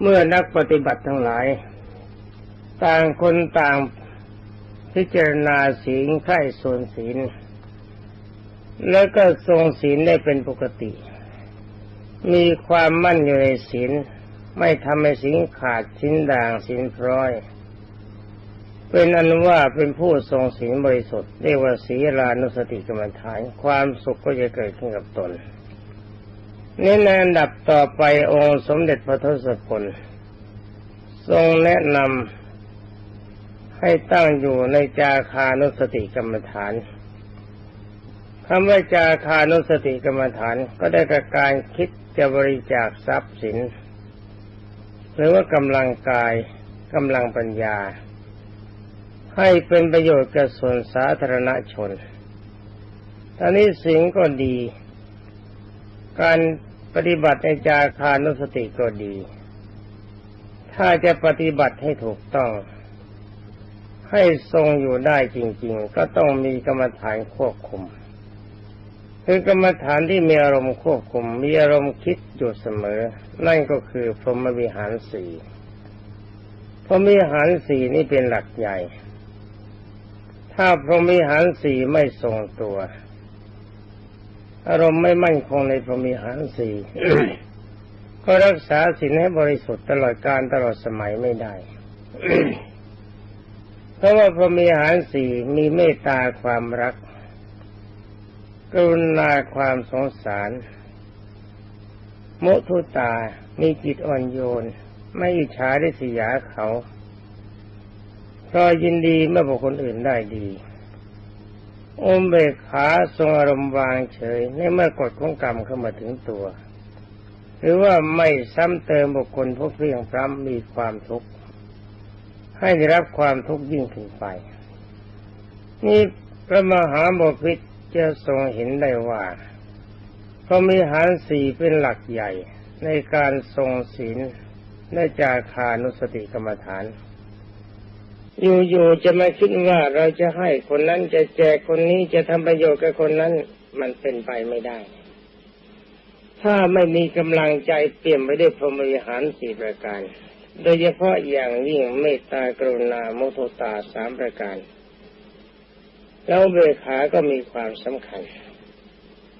เมื่อนักปฏิบัติทั้งหลาย ต่างคนต่างพิจารณาศีลใคร่ส่วนศีล แล้วก็ทรงศีลได้เป็นปกติ มีความมั่นอยู่ในศีลไม่ทำให้ศีลขาดชิ้นด่างศีลพร้อย เป็นอันว่าเป็นผู้ทรงศีลบริสุทธิ์เรียกว่าศีลานุสติกรรมฐานความสุขก็จะเกิดขึ้นกับตน นี่ในอันดับต่อไปองค์สมเด็จพระทศพลทรงแนะนำให้ตั้งอยู่ในจาคานุสติกรรมฐานคำว่าจาคานุสติกรรมฐานก็ได้กับการคิดจะบริจาคทรัพย์สิน หรือว่ากำลังกายกำลังปัญญา ให้เป็นประโยชน์กับส่วนสาธารณชนตอนนี้สิ่งก็ดี การ ปฏิบัติในจาคานุสติก็ดี ถ้าจะปฏิบัติให้ถูกต้อง ให้ทรงอยู่ได้จริง ๆ ก็ต้องมีกรรมฐานควบคุม คือกรรมฐานที่มีอารมณ์ควบคุม มีอารมณ์คิดอยู่เสมอ นั่นก็คือพรหมวิหารสี่พรหมวิหารสี่นี่เป็นหลักใหญ่ ถ้าพรหมวิหารสี่ไม่ทรงตัว อารมณ์ไม่มั่นคงในพรหมิหารสี่ก็รักษาศีลให้บริสุทธิ์ตลอดการตลอดสมัยไม่ได้ เพราะว่าพรหมิหารสี่มีเมตตาความรัก กรุณาความสงสารมุทุตา มีจิตอ่อนโยน ไม่อิจฉาได้สยาเขา ก็ยินดีเมื่อบุคคลอื่นได้ดี อมเบกขาทรงอารมณ์วางเฉย ในเมื่อกฎของกรรมเข้ามาถึงตัว หรือว่าไม่ซ้ำเติมบุคคลพวกเพียงพร้ำมีความทุกข์ให้ได้รับความทุกข์ยิ่งขึ้นไป นี่พระมหาบพิตรจะทรงเห็นได้ว่าพระมีหารสี่เป็นหลักใหญ่ในการทรงศีลในจาคานุสติกรรมฐาน อยู่ๆจะมาคิดว่าเราจะให้คนนั้นจะแจกคนนี้จะทำประโยชน์กับคนนั้น มันเป็นไปไม่ได้ ถ้าไม่มีกำลังใจเปี่ยมไปด้วยพรหมวิหารสี่ประการ โดยเฉพาะอย่างยิ่งเมตตากรุณาโมทตาสามประการ แล้วเบขาก็มีความสำคัญ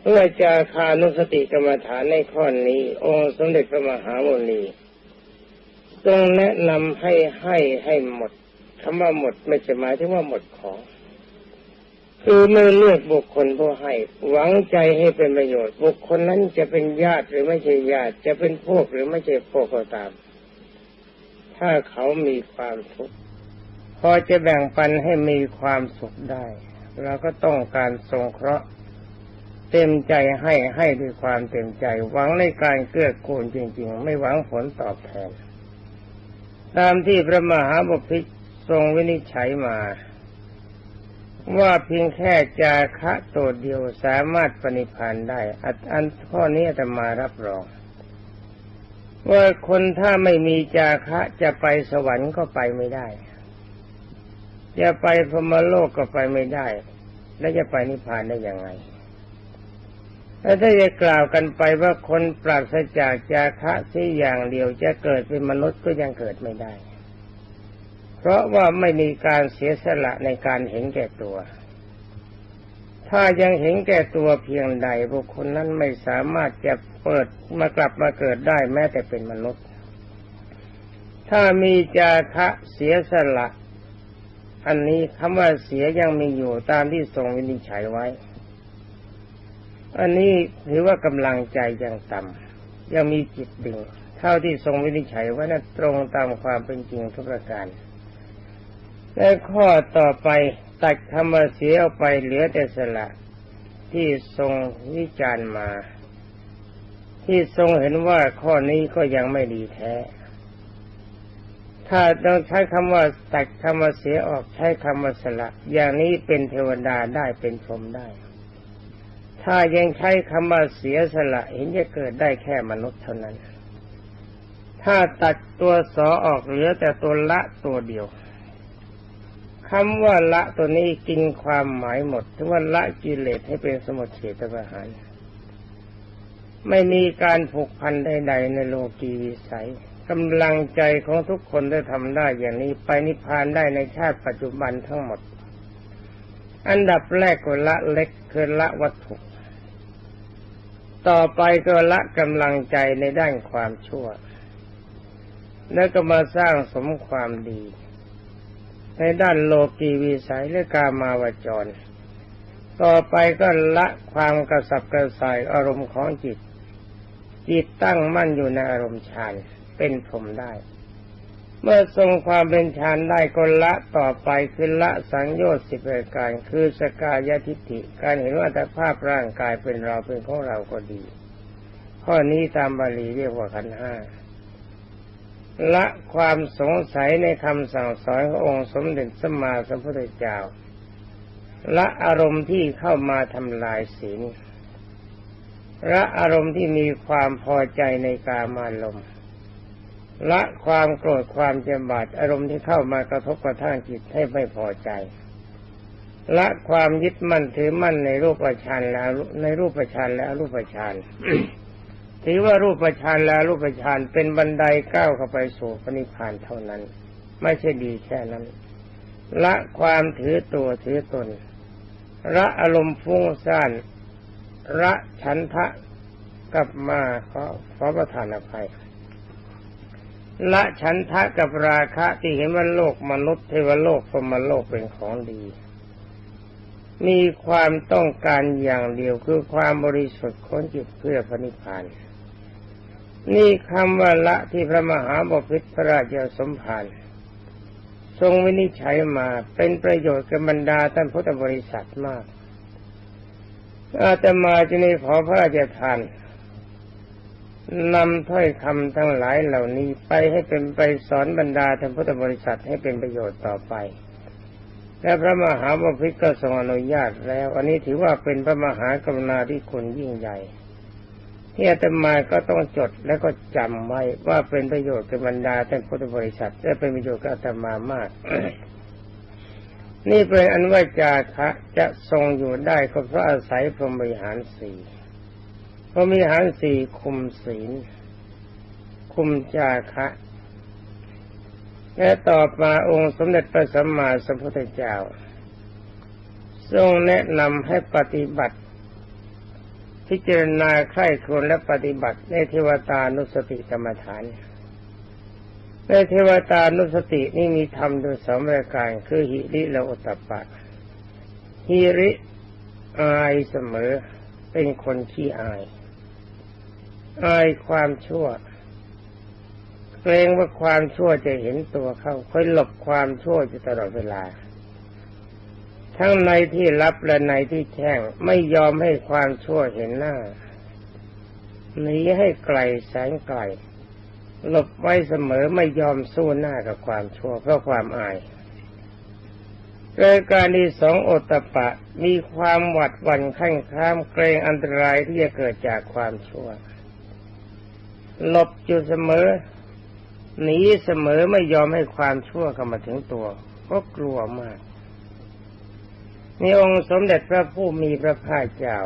เพื่อจาคานุสติกรรมฐานในข้อนี้ องค์สมเด็จพระมหาโมนีต้องแนะนำให้ให้ให้หมด คำว่าหมดไม่ใช่หมายถึงว่าหมดของ คือไม่เลือกบุคคลผู้ให้ หวังใจให้เป็นประโยชน์ บุคคลนั้นจะเป็นญาติหรือไม่ใช่ญาติ จะเป็นพวกหรือไม่ใช่พวกก็ตาม ถ้าเขามีความทุกข์พอจะแบ่งปันให้มีความสุขได้เราก็ต้องการสงเคราะห์เต็มใจให้ให้ด้วยความเต็มใจ หวังในการเกื้อกูลจริง ๆ ไม่หวังผลตอบแทน ตามที่พระมหาบพิตร ทรงวินิจฉัยมา ว่าเพียงแค่จาคะตัวเดียวสามารถปณิพันธ์ได้อันข้อนี้จะมารับรอง ว่าคนถ้าไม่มีจาคะจะไปสวรรค์ก็ไปไม่ได้ จะไปพรมโลกก็ไปไม่ได้ และจะไปนิพพานได้ยังไงแล้วถ้าจะกล่าวกันไปว่าคนปราศจากจาคะที่อย่างเดียวจะเกิดเป็นมนุษย์ก็ยังเกิดไม่ได้ เพราะว่าไม่มีการเสียสละในการเห็นแก่ตัว ถ้ายังเห็นแก่ตัวเพียงใดบุคคลนั้นไม่สามารถจะเปิดมากลับมาเกิดได้แม้แต่เป็นมนุษย์ ถ้ามีจาคะเสียสละ อันนี้คำว่าเสียยังมีอยู่ตามที่ทรงวินิจฉัยไว้ อันนี้ถือว่ากำลังใจยังต่ำยังมีจิตดึงเท่าที่ทรงวินิจฉัยไว้นั้นตรงตามความเป็นจริงทุกประการ และข้อต่อไปตัดคำว่าเสียออกไปเหลือแต่สละ ที่ทรงวิจารณ์มา ที่ทรงเห็นว่าข้อนี้ก็ยังไม่ดีแท้ ถ้าต้องใช้คำว่าตัดคำว่าเสียออกใช้คำว่าสละ อย่างนี้เป็นเทวดาได้เป็นพรหมได้ ถ้ายังใช้คำว่าเสียสละเห็นจะเกิดได้แค่มนุษย์เท่านั้น ถ้าตัดตัวสอออกเหลือแต่ตัวละตัวเดียว คำว่าละตัวนี้กินความหมายหมดถึงว่าละกิเลสให้เป็นสมุทเฉตประหารไม่มีการผูกพันใดๆในโลกีวิสัยกำลังใจของทุกคนได้ทำได้อย่างนี้ไปนิพพานได้ในชาติปัจจุบันทั้งหมด อันดับแรกก็ละเล็กคือละวัตถุ ต่อไปก็ละกำลังใจในด้านความชั่ว แล้วก็มาสร้างสมความดี ในด้านโลกีวิสัยและกามาวจร ต่อไปก็ละความกระสับกระส่ายอารมณ์ของจิต จิตตั้งมั่นอยู่ในอารมณ์ฌานเป็นพรหมได้ เมื่อทรงความเป็นฌานได้ก็ละต่อไปคือละสังโยชน์สิบประการคือสกายทิฏฐิการเห็นว่าแต่ภาพร่างกายเป็นเราเป็นของเราก็ดี ข้อนี้ตามบาลีเรียกว่าขันห้า ละความสงสัยในคำสั่งสอนขององค์สมเด็จสมมาสัมพุทธเจ้าละอารมณ์ที่เข้ามาทำลายศีลละอารมณ์ที่มีความพอใจในกามารมณ์ละความโกรธความเจ็บบาดอารมณ์ที่เข้ามากระทบกระทั่งจิตให้ไม่พอใจ ละความยึดมั่นถือมั่นในรูปฌานแล้วในรูปฌานและรูปฌาน ถือว่ารูปฌานและรูปฌานเป็นบันไดก้าวเข้าไปสู่พระนิพพานเท่านั้น ไม่ใช่ดีแค่นั้น ละความถือตัวถือตนละอารมณ์ฟุ้งซ่านละฉันทะกลับมาขอขอประทานอภัยละฉันทะกับราคะที่เห็นว่าโลกมนุษย์เทวโลกพรมโลกเป็นของดี มีความต้องการอย่างเดียวคือความบริสุทธิ์ของจิตเพื่อพระนิพพาน นี่คำว่าละที่พระมหาบพิตรพระราชสมภารทรงวินิจฉัยมาเป็นประโยชน์กับบรรดาท่านพุทธบริษัทมาก อาตมาจะในขอพระราชทานนำถ้อยคำทั้งหลายเหล่านี้ไปให้เป็นไปสอนบรรดาท่านพุทธบริษัทให้เป็นประโยชน์ต่อไป และพระมหาบพิตรก็ทรงอนุญาตแล้ว อันนี้ถือว่าเป็นพระมหากรุณาธิคุณยิ่งใหญ่ ที่อาตมาก็ต้องจดและก็จำไว้ว่าเป็นประโยชน์กับบรรดาท่านพุทธบริษัทและเป็นประโยชน์กับอาตมามาก นี่เป็นอันว่าจาคะจะทรงอยู่ได้ก็เพราะอาศัยพรหมวิหารสี่พระมีหารสี่คุมศีล คุมจาคะและต่อมาองค์สมเด็จพระสัมมาสัมพุทธเจ้า ทรงแนะนำให้ปฏิบัติ พิจารณาใคร่ครวญและปฏิบัติในเทวตานุสติกรรมฐาน ในเทวตานุสตินี่มีธรรมโดยสองรายการคือหิริและอุตปะหิริอายเสมอเป็นคนขี้อาย อายความชั่วเกรงว่าความชั่วจะเห็นตัวเขาค่อยหลบความชั่วอยู่ตลอดเวลา ทั้งในที่รับและในที่แช่งไม่ยอมให้ความชั่วเห็นหน้าหนีให้ไกลแสงไกลหลบไว้เสมอไม่ยอมสู้หน้ากับความชั่วเพราะความอายรายการที่สองโอตปะมีความหวัดหวันขั้นข้ามเกรงอันตรายที่จะเกิดจากความชั่ว หลบอยู่เสมอ หนีเสมอไม่ยอมให้ความชั่วเข้ามาถึงตัว ก็กลัวมาก นี่องค์สมเด็จพระผู้มีพระภาคเจ้า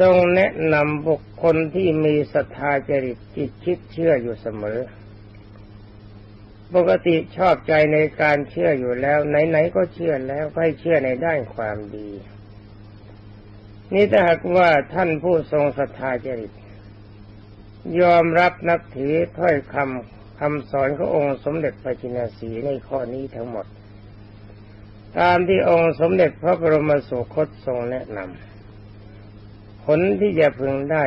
ทรงแนะนำบุคคลที่มีศรัทธาจริตจิตคิดเชื่ออยู่เสมอ ปกติชอบใจในการเชื่ออยู่แล้ว ไหนๆก็เชื่อแล้วให้เชื่อในด้านความดี นี่ถ้าหากว่าท่านผู้ทรงศรัทธาจริต ยอมรับนับถือถ้อยคำคำสอนขององค์สมเด็จพระจินสีในข้อนี้ทั้งหมด ตามที่องค์สมเด็จพระบรมสุคตทรงแนะนำผลที่จะพึงได้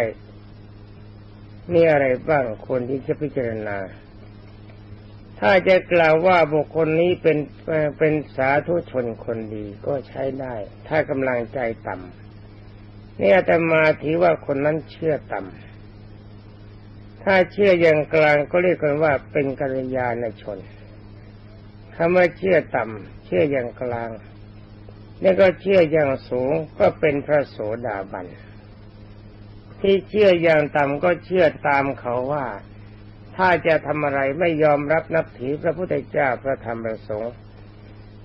มีอะไรบ้างคนที่จะพิจารณา ถ้าจะกล่าวว่าบุคคลนี้เป็นเป็นสาธุชนคนดีก็ใช้ได้ ถ้ากำลังใจต่ำนี่อาตมาถือว่าคนนั้นเชื่อต่ำถ้าเชื่ออย่างกลางก็เรียกกันว่าเป็นกัลยาณชนคำว่าเชื่อต่ำ ชื่ออย่างกลางนี่ก็เชื่ออย่างสูงก็เป็นพระโสดาบัน ที่เชื่ออย่างต่ำก็เชื่อตามเขาว่า ถ้าจะทำอะไรไม่ยอมรับนับถือพระพุทธเจ้าพระธรรมพระสงฆ์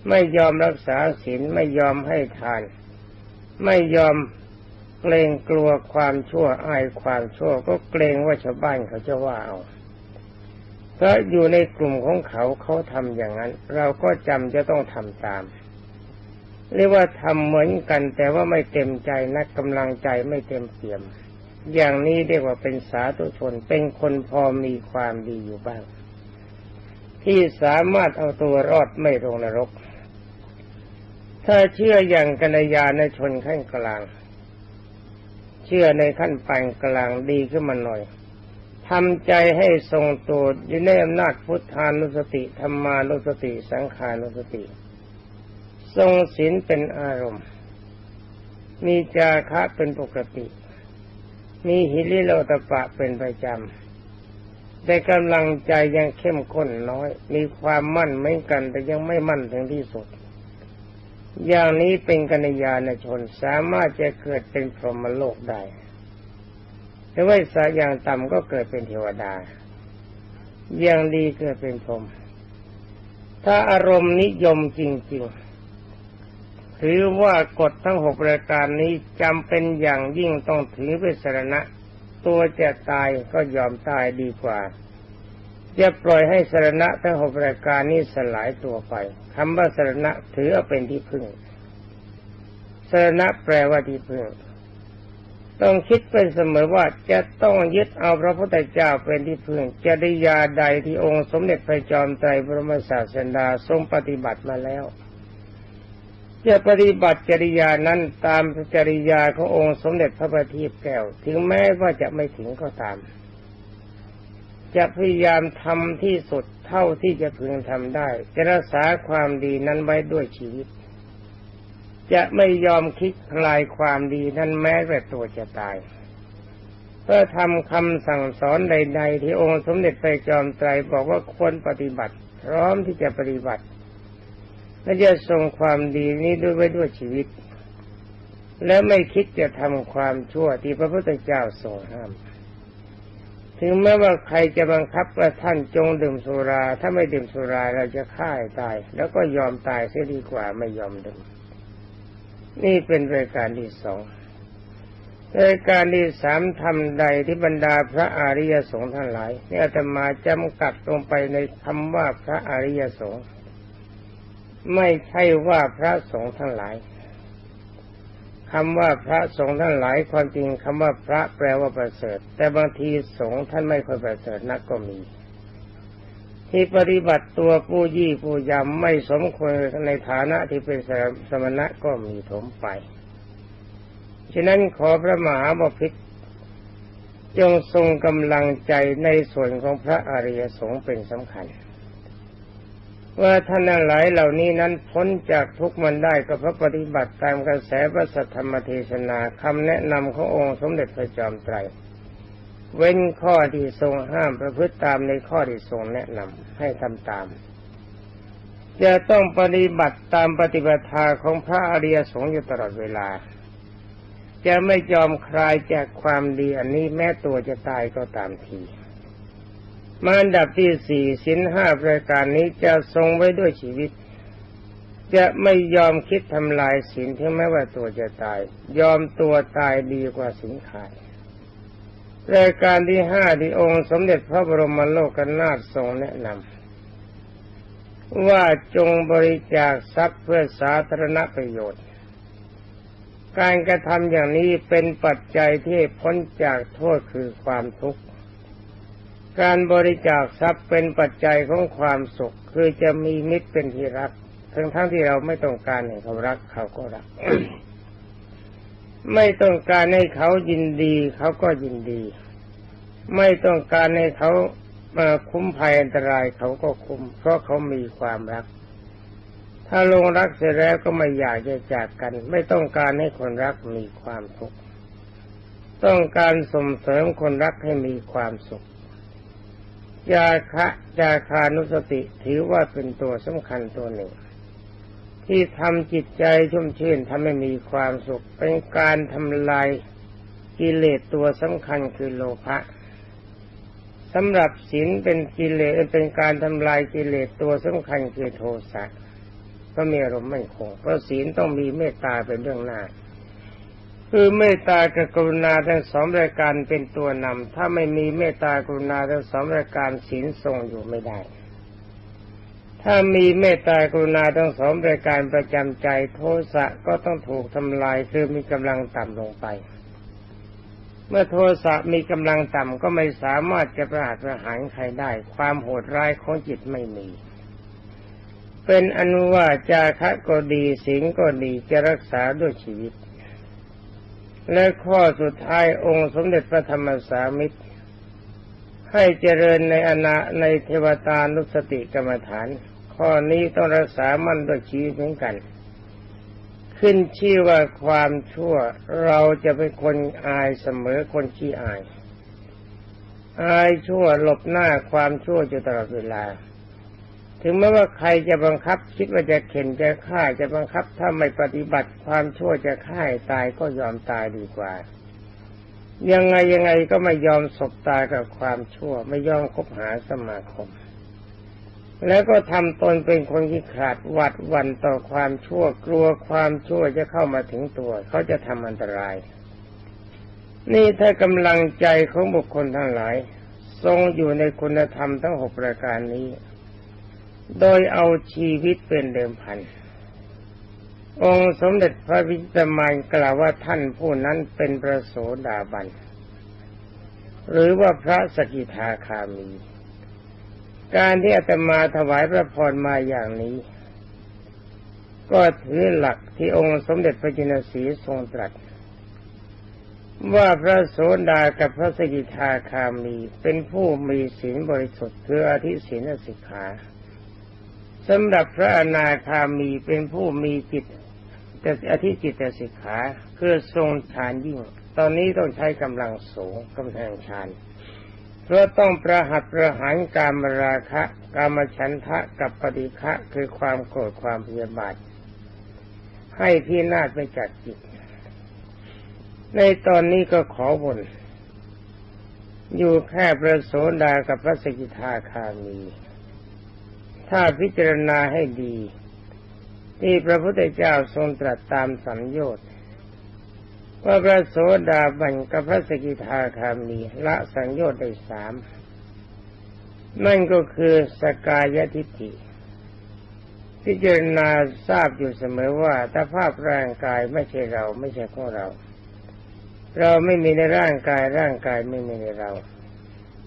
ไม่ยอมรักษาศีลไม่ยอมให้ทาน ไม่ยอมเกรงกลัวความชั่วอายความชั่ว ก็เกรงว่าชาวบ้านเขาจะว่าเอา เพราะอยู่ในกลุ่มของเขาเขาทำอย่างนั้น เราก็จำจะต้องทำตาม เรียกว่าทำเหมือนกัน แต่ว่าไม่เต็มใจนักกำลังใจไม่เต็มเปี่ยม อย่างนี้เรียกว่าเป็นสาธุชนเป็นคนพอมีความดีอยู่บ้าง ที่สามารถเอาตัวรอดไม่ลงนรก ถ้าเชื่ออย่างกัญญาในชนขั้นกลาง เชื่อในขั้นปานกลางดีขึ้นมาหน่อย ทำใจให้ทรงตัวอยู่ในอำนาจพุทธานุสติธรรมานุสติ สังขานุสติ ทรงศีลเป็นอารมณ์ มีจาคะเป็นปกติ มีหิริโลตปะเป็นประจำแต่กำลังใจยังเข้มข้นน้อย มีความมั่นเหมือนกันแต่ยังไม่มั่นถึงที่สุด อย่างนี้เป็นกัญญาณชนสามารถจะเกิดเป็นพรหมโลกได้ แต่ว่าสาอย่างต่ำก็เกิดเป็นเทวดา อย่างดีเกิดเป็นพรหมถ้าอารมณ์นิยมจริง ๆ ถือว่ากฎทั้งหกรายการนี้จำเป็นอย่างยิ่งต้องถือเป็นสรณะ ตัวจะตายก็ยอมตายดีกว่าจะปล่อยให้สรณะทั้งหกรายการนี้สลายตัวไปคำว่าสรณะถือเอาเป็นที่พึ่งสรณะแปลว่าที่พึ่ง ต้องคิดเป็นเสมอว่าจะต้องยึดเอาพระพุทธเจ้าเป็นที่พึ่งจริยาใดที่องค์สมเด็จพระจอมไตรบรมศาสดาทรงปฏิบัติมาแล้วจะปฏิบัติจริยานั้นตามจริยาขององค์สมเด็จพระบัณฑิตแก้ว ถึงแม้ว่าจะไม่ถึงก็ตาม จะพยายามทำที่สุดเท่าที่จะพึงทำได้ จะรักษาความดีนั้นไว้ด้วยชีวิต จะไม่ยอมคิดคลายความดีนั้นแม้แต่ตัวจะตายเพื่อทำคำสั่งสอนใด ๆ ที่องค์สมเด็จพระจอมไตรบอกว่าควรปฏิบัติ พร้อมที่จะปฏิบัติและจะทรงความดีนี้ด้วยไว้ด้วยชีวิต และไม่คิดจะทำความชั่วที่พระพุทธเจ้าทรงห้าม ถึงแม้ว่าใครจะบังคับว่าท่านจงดื่มสุรา ถ้าไม่ดื่มสุราเราจะฆ่าตาย แล้วก็ยอมตายเสียดีกว่าไม่ยอมดื่ม นี่เป็นรายการที่สองรายการที่สามทำใดที่บรรดาพระอริยสงฆ์ทั้งหลายนี่อาตมาจำกัดลงไปในคำว่าพระอริยสงฆ์ไม่ใช่ว่าพระสงฆ์ทั้งหลายคำว่าพระสงฆ์ทั้งหลายความจริงคำว่าพระแปลว่าประเสริฐ แต่บางทีสงฆ์ท่านไม่ค่อยประเสริฐนักก็มี ที่ปฏิบัติตัวผู้ยี่ผู้ยำไม่สมควรในฐานะที่เป็นสมณะก็มีถมไป ฉะนั้นขอพระมหาบพิตรจงทรงกำลังใจในส่วนของพระอริยสงฆ์เป็นสำคัญ ว่าท่านหลายเหล่านี้นั้นพ้นจากทุกมันได้ก็เพราะปฏิบัติตามกระแสพระสัทธรรมเทศนาคำแนะนำขององค์สมเด็จพระจอมไตร เว้นข้อที่ทรงห้ามประพฤติตามในข้อที่ทรงแนะนำให้ทำตาม จะต้องปฏิบัติตามปฏิบัติาของพระอริยสงฆ์อยู่ตลอดเวลา จะไม่ยอมคลายจากความดีอันนี้แม้ตัวจะตายก็ตามที มาอันดับที่สี่สินห้าประการนี้จะทรงไว้ด้วยชีวิต จะไม่ยอมคิดทำลายสินถึงแม้ว่าตัวจะตาย ยอมตัวตายดีกว่าสินขาย รายการที่ห้าที่องค์สมเด็จพระบรมโลกนาถทรงแนะนำว่าจงบริจาคทรัพย์เพื่อสาธารณประโยชน์ การกระทำอย่างนี้เป็นปัจจัยที่พ้นจากโทษคือความทุกข์ การบริจาคทรัพย์เป็นปัจจัยของความสุข คือจะมีมิตรเป็นที่รัก ทั้งทั้งที่เราไม่ต้องการให้เขารักเขาก็รัก ไม่ต้องการให้เขายินดี เขาก็ยินดี ไม่ต้องการให้เขามาคุ้มภัยอันตรายเขาก็คุ้ม เพราะเขามีความรัก ถ้าลงรักเสร็จแล้วก็ไม่อยากจะจากกัน ไม่ต้องการให้คนรักมีความทุกข์ต้องการส่งเสริมคนรักให้มีความสุขยาคะยาคานุสติถือว่าเป็นตัวสำคัญตัวหนึ่ง ที่ทำจิตใจชุ่มชื่นทำให้มีความสุข เป็นการทำลายกิเลสตัวสำคัญคือโลภะสำหรับศีลเป็นกิเลสเป็นการทำลายกิเลสตัวสำคัญคือโทสะก็มีอารมณ์ไม่คง เพราะศีลต้องมีเมตตาเป็นเรื่องหน้า คือเมตตากับกรุณาทั้งสองรายการเป็นตัวนำถ้าไม่มีเมตตากรุณาทั้งสองรายการศีลทรงอยู่ไม่ได้ ถ้ามีเมตตากรุณาทั้งสองรายการประจำใจโทสะก็ต้องถูกทำลายคือมีกำลังต่ำลงไป เมื่อโทสะมีกำลังต่ำก็ไม่สามารถจะประหารประหารใครได้ ความโหดร้ายของจิตไม่มี เป็นอนุว่าจาคะก็ดีสิงก็ดีจะรักษาด้วยชีวิต และข้อสุดท้ายองค์สมเด็จพระธรรมสามิตร ให้เจริญในอนาในเทวตานุสติกรรมฐาน ข้อนี้ต้องรักษามั่นด้วยชีวิตเหมือนกัน ขึ้นชื่อว่าความชั่วเราจะเป็นคนอายเสมอคนขี้อาย อายชั่วหลบหน้าความชั่วอยู่ตลอดเวลา ถึงแม้ว่าใครจะบังคับคิดว่าจะเข็นจะฆ่าจะบังคับถ้าไม่ปฏิบัติความชั่วจะฆ่าตายก็ยอมตายดีกว่ายังไงยังไงก็ไม่ยอมสบตายกับความชั่ว ไม่ยอมคบหาสมาคม แล้วก็ทำตนเป็นคนที่ขาดหวัดวันต่อความชั่วกลัวความชั่วจะเข้ามาถึงตัว เขาจะทำอันตราย นี่ถ้ากำลังใจของบุคคลทั้งหลาย ทรงอยู่ในคุณธรรมทั้งหกประการนี้ โดยเอาชีวิตเป็นเดิมพันองค์สมเด็จพระวิจิตรมานกล่าวว่าท่านผู้นั้นเป็นพระโสดาบัน หรือว่าพระสกิทาคามี การที่อาตมาถวายพระพรมาอย่างนี้ ก็ถือหลักที่องค์สมเด็จพระจินสีทรงตรัส ว่าพระโสดากับพระสกิทาคามีเป็นผู้มีศีลบริสุทธิ์คืออธิศีลสิกขาสำหรับพระอนาคามีเป็นผู้มีจิตแต่อธิจิตแต่สิกขาคือทรงฌานยิ่ง ตอนนี้ต้องใช้กำลังสูงกำแพงฌาน เพราะต้องประหัตประหารกามราคะ กามฉันทะกับปฏิฆะคือความโกรธความพยาบาท ให้ที่นาศไปจัดจิต ในตอนนี้ก็ขอบน อยู่แค่พระโสดากับพระสกิทาคามี ถ้าพิจารณาให้ดี ที่พระพุทธเจ้าทรงตรัสตามสัมโยชน์ ว่าพระโสดาบันกับพระสกิทาคามีละสังโยชน์ได้สามนั่นก็คือสกายทิฏฐิพิจารณาทราบอยู่เสมอว่าถ้าภาพร่างกายไม่ใช่เราไม่ใช่ของเรา เราไม่มีในร่างกายร่างกายไม่มีในเรา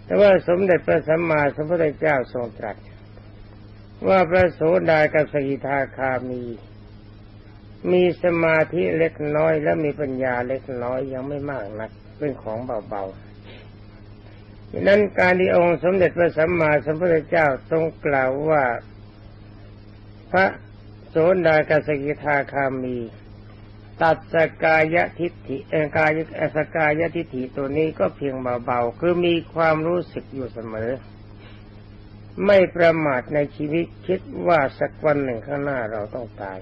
แต่ว่าสมเด็จพระสัมมาสัมพุทธเจ้าทรงตรัส ว่าพระโสดากับสกิทาคามี มีสมาธิเล็กน้อย และมีปัญญาเล็กน้อยยังไม่มากนักเป็นของเบาๆดังนั้นการที่องค์สมเด็จพระสัมมาสัมพุทธเจ้าทรงกล่าวว่าพระโสดากับสกิทาคามี ตัดสกายทิฏฐิเอกายสกายทิฏฐิตัวนี้ก็เพียงเบาๆคือมีความรู้สึกอยู่เสมอ ไม่ประมาทในชีวิตคิดว่าสักวันหนึ่งข้างหน้าเราต้องตาย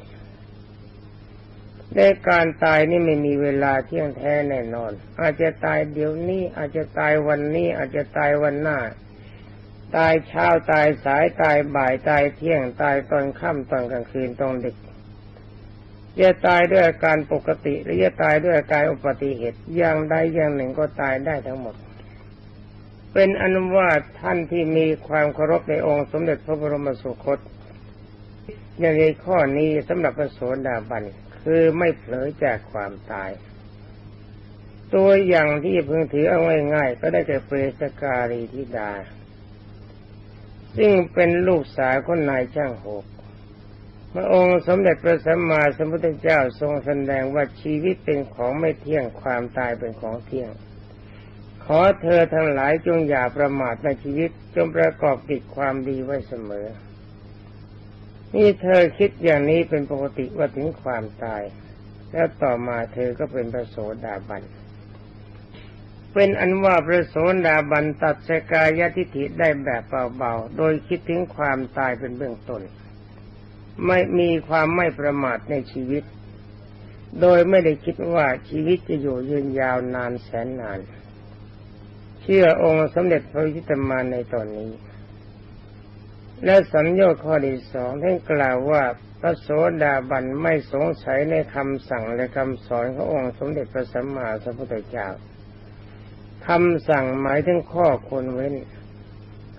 ในการตายนี่ไม่มีเวลาเที่ยงแท้แน่นอน อาจจะตายเดี๋ยวนี้ อาจจะตายวันนี้ อาจจะตายวันหน้า ตายเช้าตายสายตายบ่ายตายเที่ยงตายตอนค่ำตอนกลางคืนตอนดึกจะตายด้วยอาการปกติหรือจะตายด้วยอาการอุบัติเหตุอย่างใดอย่างหนึ่งก็ตายได้ทั้งหมด เป็นอนุวาท่านที่มีความเคารพในองค์สมเด็จพระบรมสุคตอย่างในข้อนี้สำหรับพระโสดาบัน คือไม่เผลอจากความตาย ตัวอย่างที่พึงถือเอาง่ายๆก็ได้แก่เปรสการีธิดา ซึ่งเป็นลูกสาวคนนายช่างหกพระองค์สมเด็จพระสัมมาสัมพุทธเจ้าทรงแสดงว่าชีวิตเป็นของไม่เที่ยงความตายเป็นของเที่ยง ขอเธอทั้งหลายจงอย่าประมาทในชีวิตจงประกอบกิจความดีไว้เสมอ นี่เธอคิดอย่างนี้เป็นปกติว่าถึงความตาย แล้วต่อมาเธอก็เป็นพระโสดาบัน เป็นอันว่าพระโสดาบันตัดสกายทิฏฐิได้แบบเบาๆ โดยคิดถึงความตายเป็นเบื้องต้น ไม่มีความไม่ประมาทในชีวิต โดยไม่ได้คิดว่าชีวิตจะอยู่ยืนยาวนานแสนนาน เชื่อองค์สมเด็จพระวิตมาในตอนนี้ และสัญญาข้อที่สองท่านกล่าวว่าพระโสดาบันไม่สงสัยในคำสั่งและคำสอนขององค์สมเด็จพระสัมมาสัมพุทธเจ้าคำสั่งหมายถึงข้อควรเว้น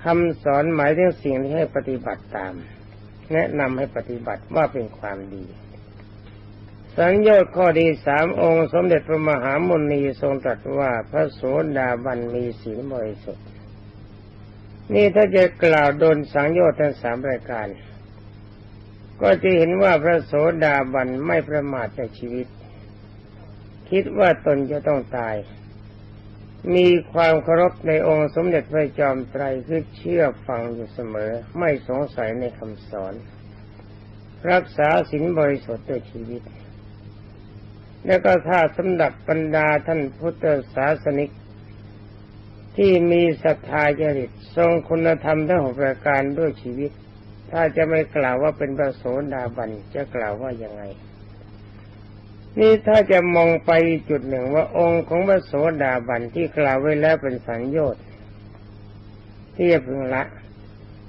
คำสอนหมายถึงสิ่งที่ให้ปฏิบัติตาม แนะนำให้ปฏิบัติว่าเป็นความดี สังโยชน์ข้อดีสามองค์ สมเด็จพระมหามุนีทรงตรัสว่าพระโสดาบันมีศีลบริสุทธิ์ นี่ถ้าจะกล่าวโดนสังโยชน์ทั้งสามรายการ ก็จะเห็นว่าพระโสดาบันไม่ประมาทในชีวิต คิดว่าตนจะต้องตาย มีความเคารพในองค์สมเด็จพระจอมไตรคือเชื่อฟังอยู่เสมอ ไม่สงสัยในคำสอน รักษาศีลบริสุทธิ์ด้วยชีวิต แล้วก็ถ้าสำหรับบรรดาท่านพุทธศาสนิก ที่มีศรัทธาจริตทรงคุณธรรมทั้งหกประการด้วยชีวิต ถ้าจะไม่กล่าวว่าเป็นพระโสดาบันจะกล่าวว่ายังไง นี่ถ้าจะมองไปจุดหนึ่งว่าองค์ของพระโสดาบันที่กล่าวไว้แล้วเป็นสังโยชน์ที่จะพึงละ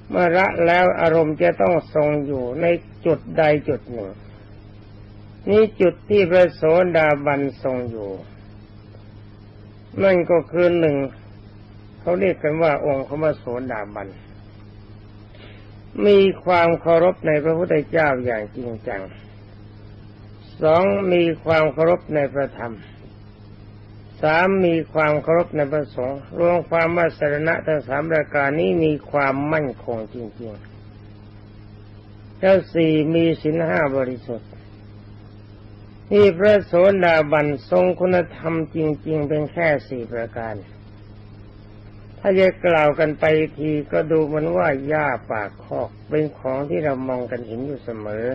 เมื่อละแล้วอารมณ์จะต้องทรงอยู่ในจุดใดจุดหนึ่ง นี่จุดที่พระโสดาบันทรงอยู่นั่นก็คือหนึ่ง เขาเรียกกันว่าองค์ของพระโสดาบัน มีความเคารพในพระพุทธเจ้าอย่างจริงจังสองมีความเคารพในพระธรรมสามมีความเคารพในพระสงฆ์รวมความมาสรณะทั้งสามประการนี้มีความมั่นคงจริงๆแล้วสี่มีสินห้าบริสุทธิ์นี่พระโสดาบันทรงคุณธรรมจริง ๆ เป็นแค่สี่ประการ ถ้าจะกล่าวกันไปทีก็ดูมันว่าหญ้าปากคอก เป็นของที่เรามองกันเห็นอยู่เสมอ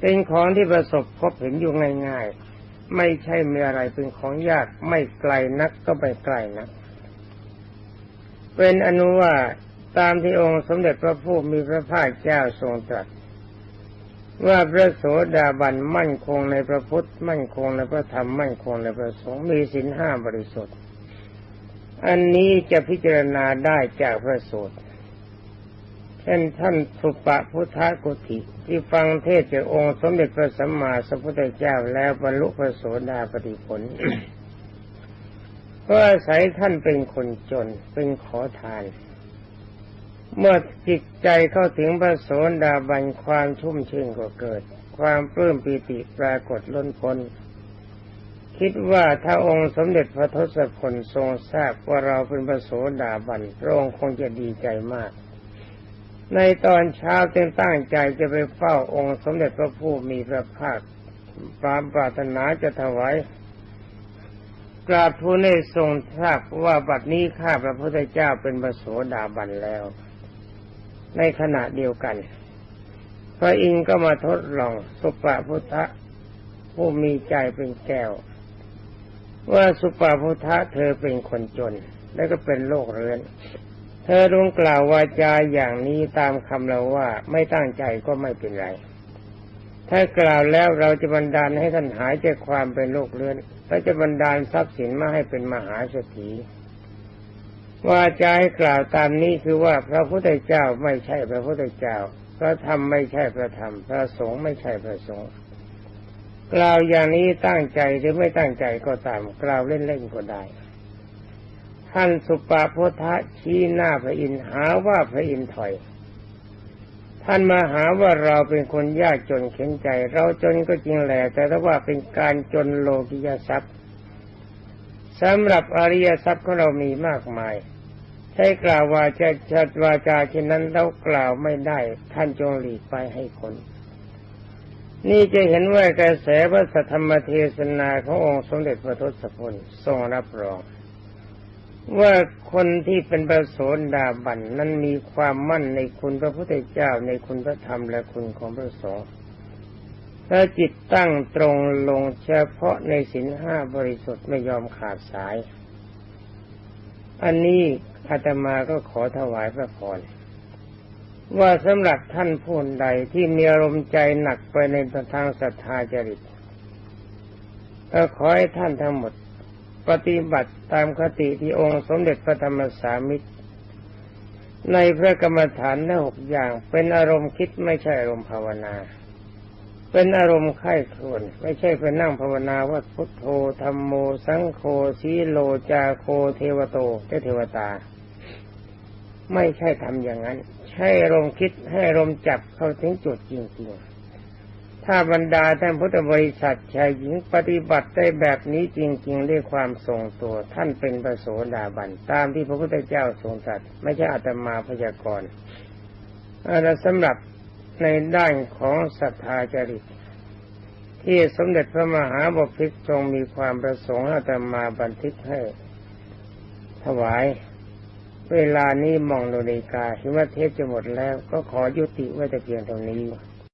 เป็นของที่ประสบพบเห็นอยู่ง่ายๆ ไม่ใช่มีอะไรเป็นของยากไม่ไกลนักก็ไปไกลนัก เป็นอนุว่าตามที่องค์สมเด็จพระผู้มีพระภาคเจ้าทรงตรัสว่าพระโสดาบันมั่นคงในพระพุทธ มั่นคงในพระธรรมมั่นคงในพระสงฆ์มีศีลห้าบริสุทธิ์ อันนี้จะพิจารณาได้จากพระสูตรเช่นท่านสุปะพุทธกุติที่ฟังเทศจากองค์สมเด็จพระสัมมาสัมพุทธเจ้าแล้วบรรลุพระโสดาปฏิผลเพราะอาศัยท่านเป็นคนจนเป็นขอทาน เมื่อจิตใจเข้าถึงพระโสดาบันความชุ่มชื่นก็เกิด ความปลื้มปีติปรากฏล้นพ้น คิดว่าถ้าองค์สมเด็จพระทศพลทรงทราบว่าเราเป็นพระโสดาบันพระองค์คงจะดีใจมาก ในตอนเช้าเต็มตั้งใจจะไปเฝ้าองค์สมเด็จพระผู้มีพระภาคความปรารถนาจะถวายกราบทูลให้ทรงทราบว่าบัดนี้ข้าพระพุทธเจ้าเป็นพระโสดาบันแล้ว ในขณะเดียวกัน พระอินทร์ก็มาทดลองสุปะพุทธผู้มีใจเป็นแก้ว ว่าสุปาพุทธะเธอเป็นคนจน และก็เป็นโรคเรื้อน เธอรงกล่าววาจาอย่างนี้ตามคำเราว่าไม่ตั้งใจก็ไม่เป็นไร ถ้ากล่าวแล้วเราจะบันดาลให้ท่านหายจากความเป็นโรคเรื้อนและจะบันดาลทรัพย์สินมาให้เป็นมหาเศรษฐีว่าจะให้กล่าวตามนี้คือว่าพระพุทธเจ้าไม่ใช่พระพุทธเจ้าพระธรรมไม่ใช่พระธรรม พระสงฆ์ไม่ใช่พระสงฆ์ กล่าวอย่างนี้ตั้งใจหรือไม่ตั้งใจก็ตามกล่าวเล่นๆก็ได้ ท่านสุปาพุทธะชี้หน้าพระอินหาว่าพระอินถอย ท่านมาหาว่าเราเป็นคนยากจนเข็นใจ เราจนก็จริงแหละแต่ถ้าว่าเป็นการจนโลกิยทรัพย์สำหรับอริยทรัพย์ของเรามีมากมายใช้กล่าวว่าจะชัดวาจาเช่นนั้นเรากล่าวไม่ได้ ท่านจงหลีกไปให้คน นี่จะเห็นว่ากระแสพระสัทธรรมเทศนาขององค์สมเด็จพระทศพลทรงรับรอง ว่าคนที่เป็นประโสดาบันนั้นมีความมั่นในคุณพระพุทธเจ้าในคุณพระธรรมและคุณของพระสงฆ์ถ้าจิตตั้งตรงลงเฉพาะในสินห้าบริสุทธิ์ไม่ยอมขาดสาย อันนี้อาตมาก็ขอถวายพระพร ว่าสำหรับท่านผู้ใดที่มีอารมณ์ใจหนักไปในทางศรัทธาจริตก็ขอให้ท่านทั้งหมด ปฏิบัติตามคติที่องค์สมเด็จพระธรรมสามิตร ในพระกรรมฐานทั้งหกอย่างเป็นอารมณ์คิดไม่ใช่อารมณ์ภาวนา เป็นอารมณ์ไข้ครวนไม่ใช่ไปนั่งภาวนาว่าพุทโธธรรมโม สังโฆสีโลจาโคเทวโตเทวตา ไม่ใช่ทำอย่างนั้น ใช่อารมคิดให้อารมจับเข้าถึงจุดจริงๆ ถ้าบรรดาท่านพุทธบริษัทชายหญิงปฏิบัติได้แบบนี้จริง ๆ ด้วยความทรงตัวท่านเป็นประโสดาบัน ตามที่พระพุทธเจ้าทรงตรัสไม่ใช่อาตมาพยากรณ์และสำหรับในด้านของศรัทธาจริต ที่สมเด็จพระมหาบพิตรทรงมีความประสงค์อาตมาบันทึกให้ถวาย เวลานี้มองนาฬิกาเห็นว่าเทปจะหมดแล้ว ก็ขอยุติไว้แต่เพียงเท่านี้